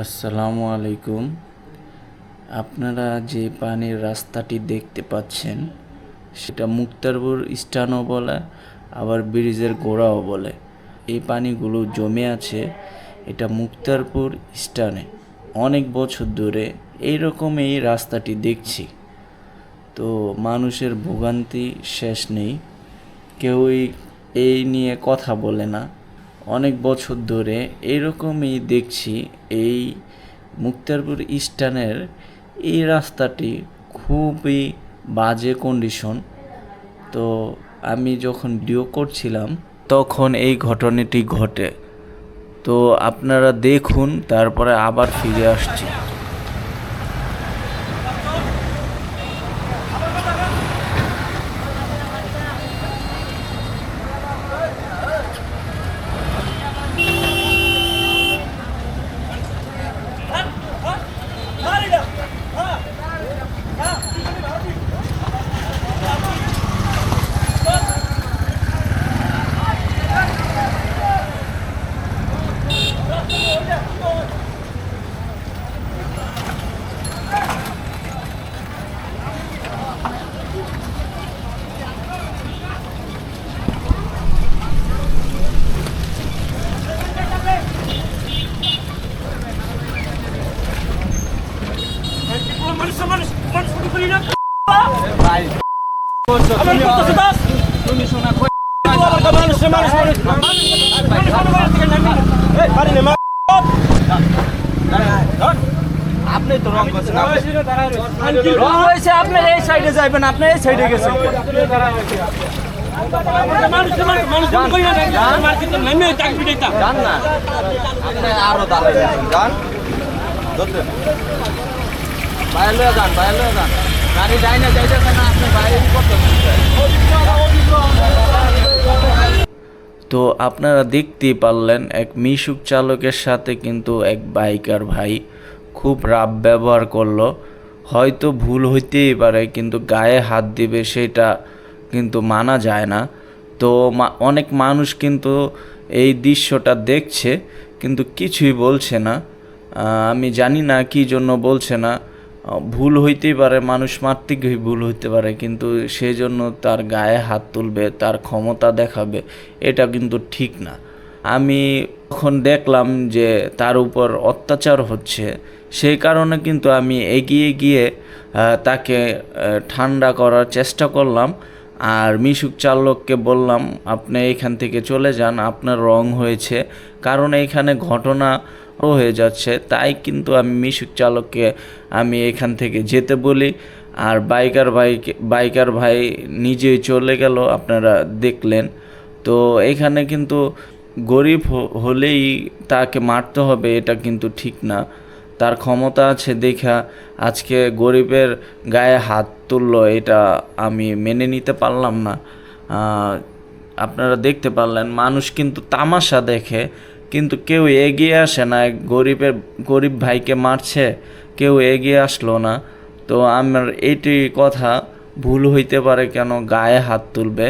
আসসালামু আলাইকুম। আপনারা যে পানির রাস্তাটি দেখতে পাচ্ছেন, সেটা মুক্তারপুর স্টানও বলে, আবার ব্রিজের গোড়াও বলে। এই পানিগুলো জমে আছে এটা মুক্তারপুর স্টানে। অনেক বছর ধরে এইরকম এই রাস্তাটি দেখছি। তো মানুষের ভোগান্তি শেষ নেই। কেউই এই নিয়ে কথা বলে না। অনেক বছর ধরে এরকমই দেখছি এই মুক্তারপুর স্টানের এই রাস্তাটি খুবই বাজে কন্ডিশন তো আমি যখন ডিও করছিলাম, তখন এই ঘটনাটি ঘটে। তো আপনারা দেখুন, তারপরে আবার ফিরে আসছি মানুষ মানুষ মানুষ শুরু করি না ভাই আমার কত দাস তুমি শোনা কই মানুষ আপনি তো রং করছেন রং হয়েছে আপনি এই সাইডে যাবেন আপনি এই সাইডে গেছেন। আরও দাঁড়াই যান বাইরে যান বাইরে যান। তো আপনারা দেখতেই পারলেন, এক মিশুক চালকের সাথে কিন্তু এক বাইকার ভাই খুব রাব ব্যবহার করল। হয়তো ভুল হইতেই পারে, কিন্তু গায়ে হাত দিবে সেটা কিন্তু মানা যায় না। তো অনেক মানুষ কিন্তু এই দৃশ্যটা দেখছে, কিন্তু কিছুই বলছে না। আমি জানি না কি জন্য বলছে না। ভুল হইতেই পারে, মানুষ মাত্রিকই ভুল হইতে পারে, কিন্তু সেই জন্য তার গায়ে হাত তুলবে, তার ক্ষমতা দেখাবে, এটা কিন্তু ঠিক না। আমি তখন দেখলাম যে তার উপর অত্যাচার হচ্ছে, সেই কারণে কিন্তু আমি এগিয়ে গিয়ে তাকে ঠান্ডা করার চেষ্টা করলাম, আর মিশুক চালককে বললাম, আপনি এখান থেকে চলে যান, আপনার রং হয়েছে। কারণ এখানে ঘটনা হয়ে যাচ্ছে। তাই কিন্তু আমি মিশুক চালককে আমি এখান থেকে যেতে বলি। আর বাইকার ভাইকে বাইকার ভাই নিজেই চলে গেল, আপনারা দেখলেন। তো এখানে কিন্তু গরিব হলেই তাকে মারতে হবে, এটা কিন্তু ঠিক না। তার ক্ষমতা আছে দেখা, আজকে গরিবের গায়ে হাত তুললো, এটা আমি মেনে নিতে পারলাম না। আপনারা দেখতে পারলেন, মানুষ কিন্তু তামাশা দেখে। কিন্তু কেউ এগিয়ে আসে না গরিবের, গরিব ভাইকে মারছে, কেউ এগিয়ে আসলো না। তো আমার এইটি কথা ভুল হইতে পারে কেন গায়ে হাত তুলবে?